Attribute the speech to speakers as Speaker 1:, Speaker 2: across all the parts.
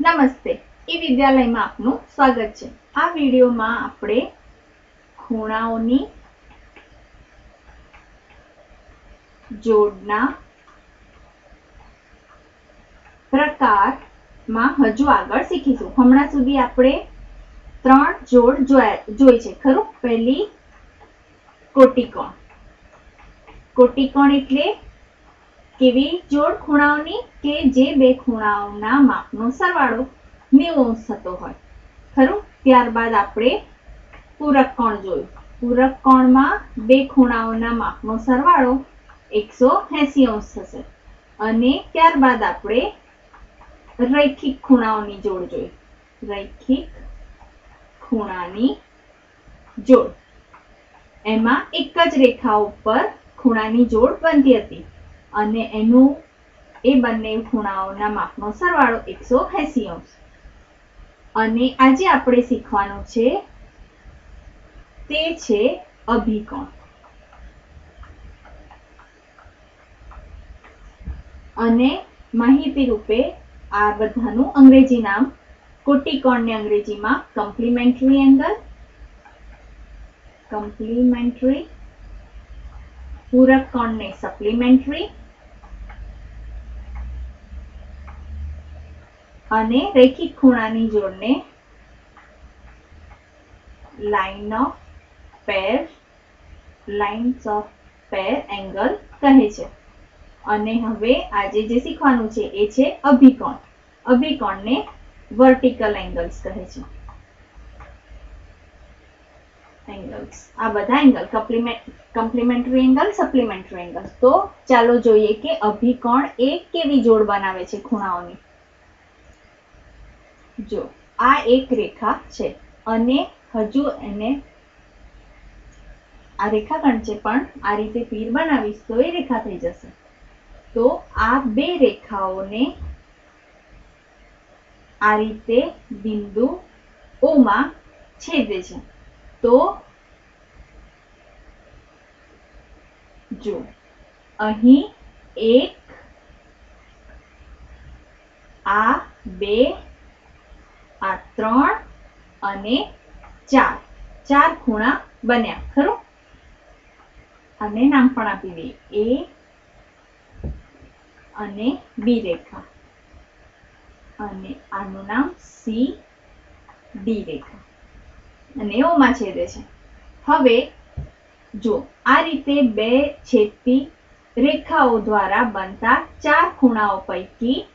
Speaker 1: નમસ્તે. ઈ વિદ્યાલયમાં આપનું સ્વાગત છે. આ વિડીયોમાં આપણે ખૂણાઓની જોડના પ્રકારમાં હજુ આગળ શીખીશું. હમણાં સુધી આપણે ત્રણ જોડ જોઈ છે. ખરું? પહેલી કોટિકોણ. કોટિકોણ એટલે કેવી જોડ ખૂણાઓની કે જે બે ખૂણાઓના માપનો સરવાળો નેવું થતો હોય. ખરું? ત્યારબાદ આપણે પૂરક કોણ જોયું? પૂરક કોણમાં બે ખૂણાઓના માપનો સરવાળો એકસો એસી અંશ થશે. અને ત્યારબાદ આપણે રૈખિક ખૂણાઓની જોડ જોઈ. રૈખિક ખૂણાની જોડ. એમાં એક જ રેખા ઉપર ખૂણાની જોડ બનતી હતી. અને એનું, એ બંને ખૂણાઓના માપનો સરવાળો એકસો એસી અંશ. અને આજે આપણે શીખવાનું છે, તે છે અભિકોણ. અને માહિતી રૂપે આ બધાનું અંગ્રેજી નામ કોટિકોણને અંગ્રેજીમાં કમ્પ્લિમેન્ટરી એંગલ કમ્પ્લિમેન્ટરી પૂરક કોણને સપ્લિમેન્ટરી અને રેખિત ખૂણાની જોડને line of pair lines of pair angle કહે છે. અને હવે આજે જે શીખવાનું છે એ છે અભિકોણ. અભિકોણને વર્ટિકલ એંગલ્સ કહે છે. એંગલ્સ આ બધા angle complementary angle supplementary angle તો ચાલો જોઈએ કે અભિકોણ એ કેવી જોડ બનાવે છે ખૂણાઓની. જો, આ એક રેખા છે અને હજુ એને આ રેખાખંડ છે, પણ આ રીતે તીર બનાવીશ તો એ રેખા થઈ જશે. તો આ બે રેખાઓને આ રીતે બિંદુ ઓમાં છેદે છે. તો જો, અહીં એક, આ બે આ ત્રણ અને ચાર. ચાર ખૂણા બન્યા, ખરું? અને નામ પણ આપી દઈએ. એ અને બી રેખા. અને આનું નામ સી ડી રેખા. અને ઓમાં છેદે છે. હવે જો આ રીતે બે છેદતી રેખાઓ દ્વારા બનતા ચાર ખૂણાઓ પૈકી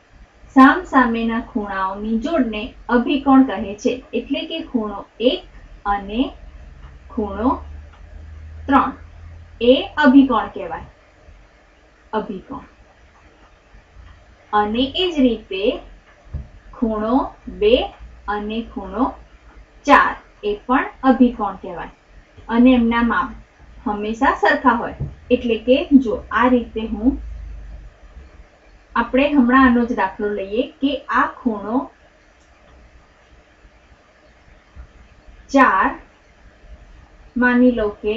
Speaker 1: સામ સામેના ખૂણાઓની જોડને અભિકોણ કહે છે. એટલે કે ખૂણો એક અને ખૂણો ત્રણ. એ અભિકોણ કહેવાય. અભિકોણ. અને એ જ રીતે ખૂણો બે અને ખૂણો ચાર એ પણ અભિકોણ કહેવાય. અને એમના માપ હંમેશા સરખા હોય. એટલે કે જો આ રીતે હું આપણે હમણાં આનો જ દાખલો લઈએ કે આ ખૂણો ચાર માની લો કે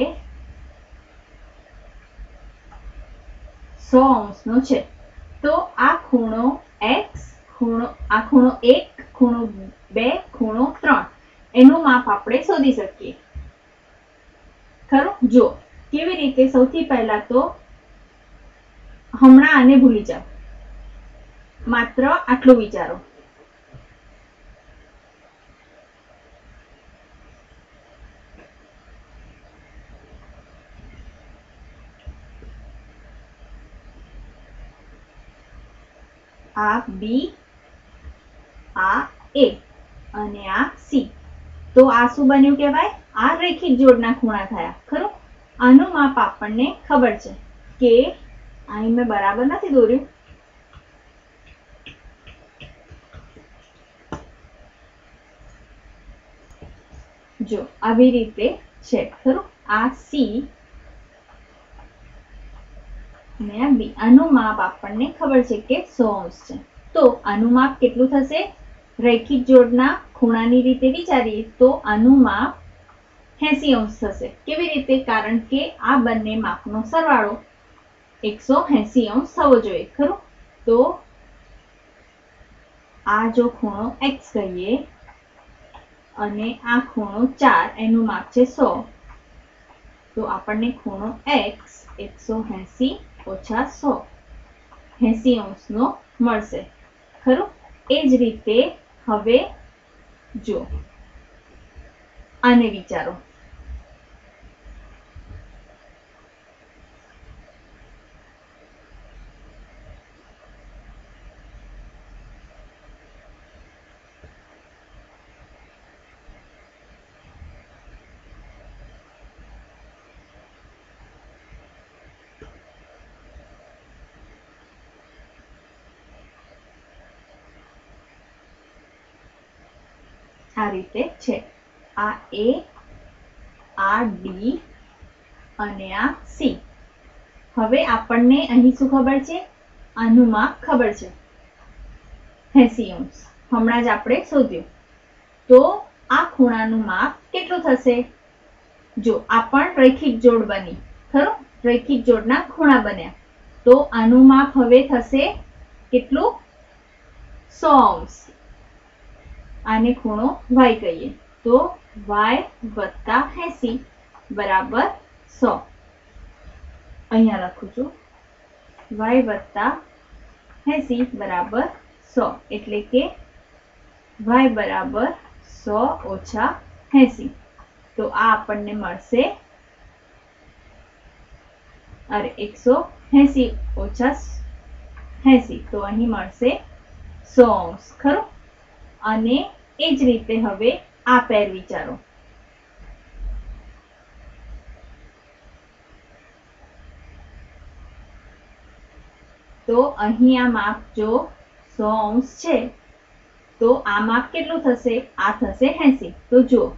Speaker 1: સો અંશનો છે. તો આ ખૂણો એક્સ ખૂણો, આ ખૂણો એક, ખૂણો બે, ખૂણો ત્રણ. એનું માપ આપણે શોધી શકીએ. ખરું? જો કેવી રીતે સૌથી પહેલા તો હમણાં આને ભૂલી જાઓ. માત્ર આટલું વિચારો. આ બી, આ એ અને આ સી. તો આ શું બન્યું કહેવાય? આ રેખિત જોડના ખૂણા થયા, ખરું? આનું માપ આપણને ખબર છે કે અહીં મેં બરાબર નથી દોર્યું. જો, આવી રીતે છે, ખરું? આ સી અને આ બી. આનું માપ આપણને ખબર છે કે સો અંશ છે. તો આનું માપ કેટલું થશે? રૈખિક જોડના ખૂણાની રીતે વિચારીએ તો આનું માપ એસી અંશ થશે. કેવી રીતે? કારણ કે આ બંને માપનો સરવાળો એકસો એસી અંશ થવો જોઈએ, ખરું? તો આ જો ખૂણો એક્સ કહીએ અને આ ખૂણો ચાર એનું માપ છે સો. તો આપણને ખૂણો એક્સ એકસો એંસી ઓછા સો એંસી અંશનો મળશે. ખરું? એ જ રીતે હવે જો. આને વિચારો. આ રીતે છે. આ એ આ ડી અને આ સી હવે આપણને અહીં શું ખબર છે? આનું માપ ખબર છે. એસી અંશ હમણાં જ આપણે શોધ્યું. તો આ ખૂણાનું માપ કેટલું થશે? જો આ પણ રૈખિક જોડ બની, ખરું? રૈખિક જોડના ખૂણા બન્યા. તો આનું માપ હવે થશે કેટલું? સો અંશ આને ખૂણો વાય કહીએ. તો વાય વત્તા એસી બરાબર સો. અહીંયા લખું છું. વાય વત્તા એસી બરાબર સો. એટલે કે વાય બરાબર સો ઓછા એસી. તો આ આપણને મળશે અરે એકસો એસી ઓછા એસી. તો અહીં મળશે સો અંશ. ખરું? અને એ જ રીતે હવે આ પેર વિચારો. તો અહીં આ માપ જો સો અંશ છે, તો આ માપ કેટલું થશે? આ થશે એસી. તો જો,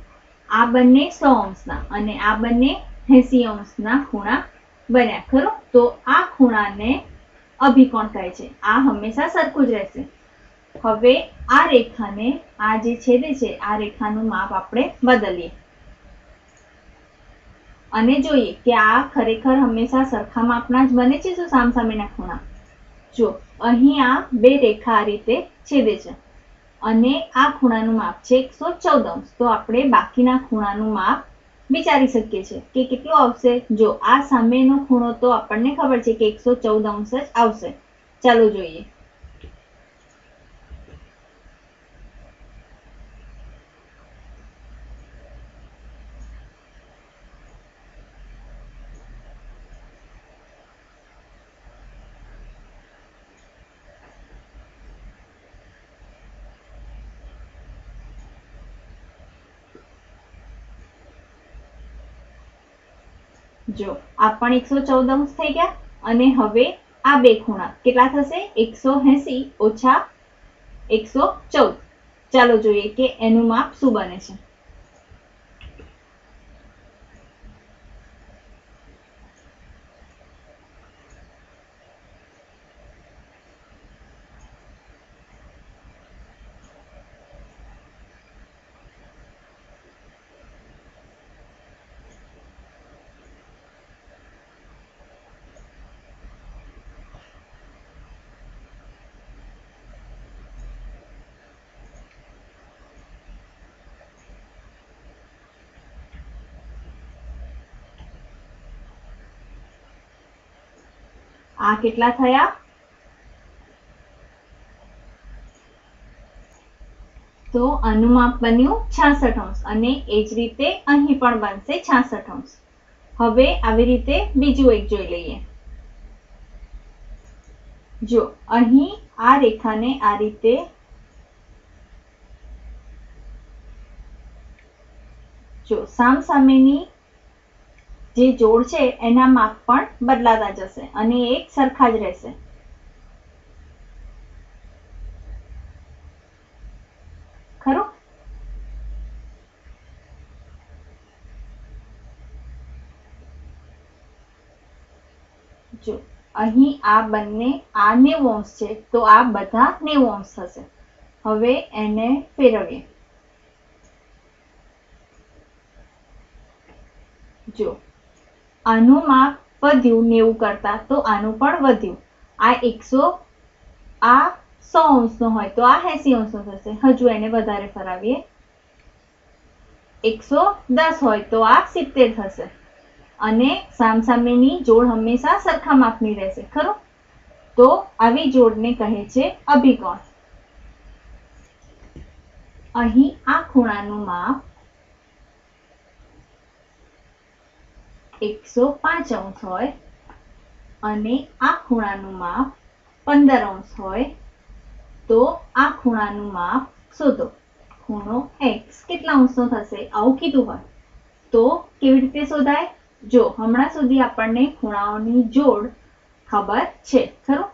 Speaker 1: આ બંને સો અંશના અને આ બંને એસી અંશના ખૂણા બન્યા, ખરો? તો આ ખૂણાને અભિકોણ કહે છે. આ હંમેશા સરખું જ રહેશે. હવે આ રેખાને, આ જે છેદે છે, આ રેખાનું માપ આપણે બદલીએ. અને જોઈએ કે આ ખરેખર હંમેશા સરખા માપના જ બને છે શું સામસામેના ખૂણા? જો, અહીં આ બે રેખા આ રીતે છેદે છે. અને આ ખૂણાનું માપ છે એકસો ચૌદ અંશ તો આપણે બાકીના ખૂણાનું માપ વિચારી શકીએ છીએ કે કેટલું આવશે? જો આ સામેનો ખૂણો તો આપણને ખબર છે કે એકસો ચૌદ અંશ જ આવશે. ચાલો જોઈએ. જો, આ પણ એકસો ચૌદ અંશ થઈ ગયા. અને હવે આ બે ખૂણા, કેટલા થશે? એકસો એસી ઓછા એકસો ચૌદ. ચાલો જોઈએ કે એનું માપ શું બને છે. આ કેટલા થયા? તો આનું બન્યું છાસઠ અંશ અને એ જ રીતે અહીં પણ બનશે છાસઠ અંશ. હવે આવી રીતે બીજું એક જોઈ લઈએ. જો અહીં આ રેખાને આ રીતે જો સામસામેની જે જોડ છે, એના માપ પણ બદલાતા જશે અને એક સરખા જ રહેશે. ખરું? જો, અહીં આ બંને આ નેવું અંશ છે, તો આ બધા નેવું અંશ થશે હવે એને ફેરવીએ. જો આનું માપ વધ્યું નેવું કરતા તો આનું પણ વધ્યું. આ એકસો, આ સો અંશનો હોય તો આ એસી અંશનો થશે. હજુ એને વધારે ફરાવીએ. એકસો દસ હોય તો આ સિત્તેર થશે. અને સામસામેની જોડ હંમેશા સરખા માપની રહેશે, ખરું? તો આવી જોડને કહે છે અભિકોણ. અહીં આ ખૂણાનું માપ એકસો પાંચ અંશ હોય અને આ ખૂણાનું માપ પંદર અંશ હોય, તો આ ખૂણાનું માપ શોધો. ખૂણો એક્સ કેટલા અંશનો થશે? આવું કીધું હોય. તો કેવી રીતે શોધાય? જો હમણાં સુધી આપણને ખૂણાઓની જોડ ખબર છે, ખરું?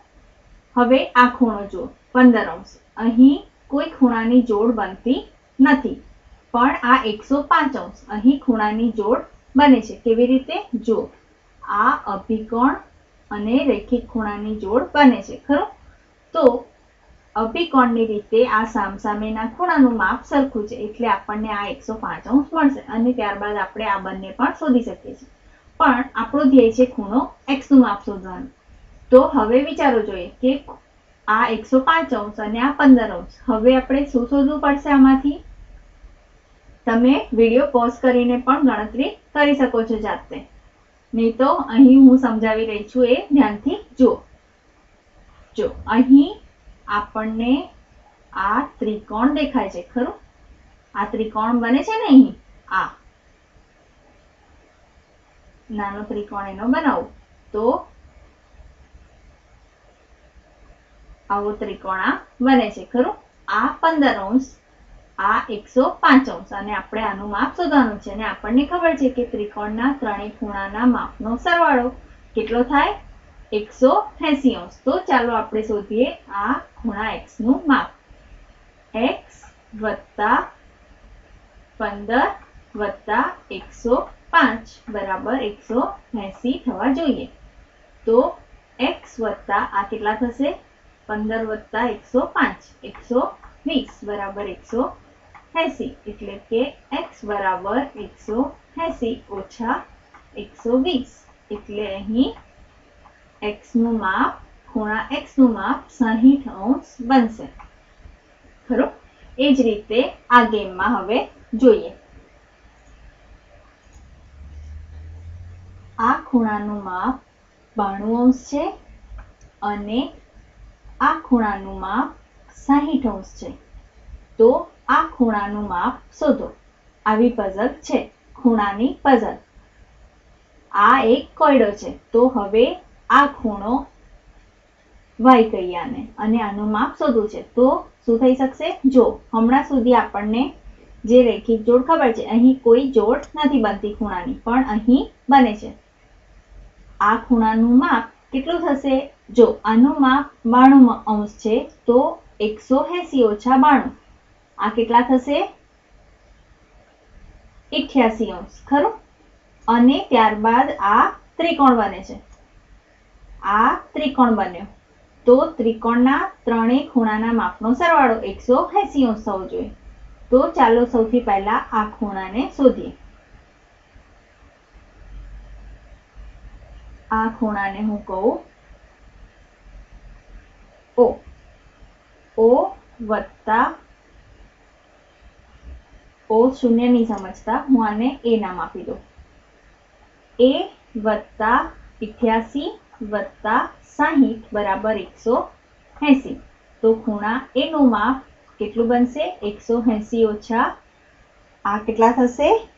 Speaker 1: હવે આ ખૂણો જો પંદર અંશ. અહીં કોઈ ખૂણાની જોડ બનતી નથી, પણ આ એકસો પાંચ અંશ. અહીં ખૂણાની જોડ બને છે. કેવી રીતે? જો આ અભિકોણ અને રેખિક ખૂણાની જોડ બને છે, ખરું? તો અભિકોણની રીતે આ સામસામેના ખૂણાનું માપ સરખું છે, એટલે આપણને આ એકસો પાંચ અંશ મળશે અને ત્યારબાદ આપણે આ બંને પણ શોધી શકીએ છીએ. પણ આપણો ધ્યેય છે ખૂણો એક્સનું માપ શોધવાનું. તો હવે વિચારો જોઈએ કે આ એકસો પાંચ અંશ અને આ પંદર અંશ, હવે આપણે શું શોધવું પડશે આમાંથી? તમે વીડિયો પોઝ કરીને પણ ગણતરી કરી શકો છો જાતે. નહીં તો અહીં હું સમજાવી રહી છું એ ધ્યાનથી જુઓ. જો અહીં આપણને આ ત્રિકોણ દેખાય છે, ખરું? આ ત્રિકોણ બને છે ને અહીં? આ. નાનો ત્રિકોણ એનો બનાવો. તો આવો ત્રિકોણ આ બને છે, ખરું? આ પંદર અંશ આ એકસો પાંચ અને આપણે આનું માપ શોધવાનું છે અને આપણને ખબર છે કે ત્રિકોણના ત્રણેય ખૂણાના માપનો સરવાળો કેટલો થાય? એકસો એસી અંશ. તો ચાલો આપણે શોધીએ આ ખૂણા એક્સનું માપ. એક્સ વત્તા પંદર વત્તા એકસો પાંચ બરાબર એકસો એસી થવા જોઈએ. તો એક્સ વત્તા આ કેટલા થશે? પંદર વત્તા એકસો પાંચ. એકસો વીસ બરાબર એકસો એસી એટલે કે એક્સ બરાબર એકસો એસી ઓછા એકસો વીસ. એટલે અહીં એક્સનું માપ, ખૂણા એક્સનું માપ સાહીઠ અંશ બનશે. ખરું? એ જ રીતે આ ગેમમાં હવે જોઈએ. આ ખૂણાનું માપ બાણું અંશ છે અને આ ખૂણાનું માપ સાહીઠ અંશ છે. તો આ ખૂણાનું માપ શોધો. આવી પઝલ છે, ખૂણાની પઝલ આ એક કોયડો છે, તો હવે આ ખૂણો વાય કહીએ અને આનું માપ શોધવું છે. તો શું થઈ શકશે? જો, હમણાં સુધી આપણને જે રેખિક જોડ ખબર છે, અહીં કોઈ જોડ નથી બનતી ખૂણાની, પણ અહીં બને છે. આ ખૂણાનું માપ કેટલું થશે? જો, આનું માપ બાણું અંશ છે, તો એકસો એસી ઓછા બાણું. આ કેટલા થશે? ઇઠ્યાસી અંશ, ખરું? અને ત્યારબાદ આ ત્રિકોણ બને છે. આ ત્રિકોણ બન્યો. તો ત્રિકોણના ત્રણેય ખૂણાના માપનો સરવાળો એકસો એસી અંશ થવો જોઈએ. તો ચાલો સૌથી પહેલા આ ખૂણાને શોધીએ. આ ખૂણાને હું કહું. ઓ. ઓ વત્તા ઓ શૂન્ય નહીં સમજતા, હું આને એ નામ આપી દઉં. એ વત્તા ઇઠ્યાસી વત્તા સાહીઠ બરાબર એકસો એંસી. તો ખૂણા એનું માપ કેટલું બનશે? એકસો એંસી ઓછા આ કેટલા થશે?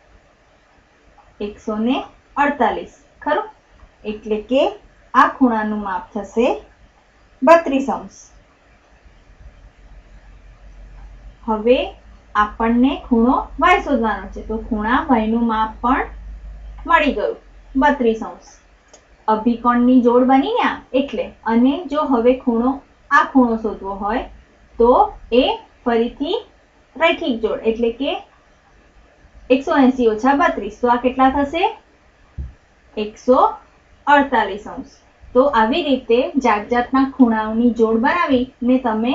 Speaker 1: એકસો ને અડતાલીસ. ખરું? એટલે કે આ ખૂણાનું માપ થશે બત્રીસ અંશ. હવે આપણને ખૂણો વાય શોધવાનો છે. તો ખૂણા વાયનું માપ પણ મળી ગયું. બત્રીસ અંશ. અભિકોણની જોડ બની ને એટલે અને જો હવે ખૂણો, આ ખૂણો શોધવો હોય તો એ ફરીથી રૈખિક જોડ એટલે કે એકસો એસી ઓછા બત્રીસ. તો આ કેટલા થશે? એકસો અડતાલીસ અંશ. તો આવી રીતે જાત જાતના ખૂણાઓની જોડ બનાવીને તમે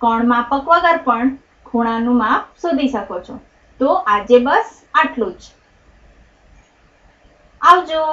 Speaker 1: કોણ માપક વગર પણ ખૂણાનું માપ શોધી શકો છો. તો આજે બસ આટલું જ. આવજો.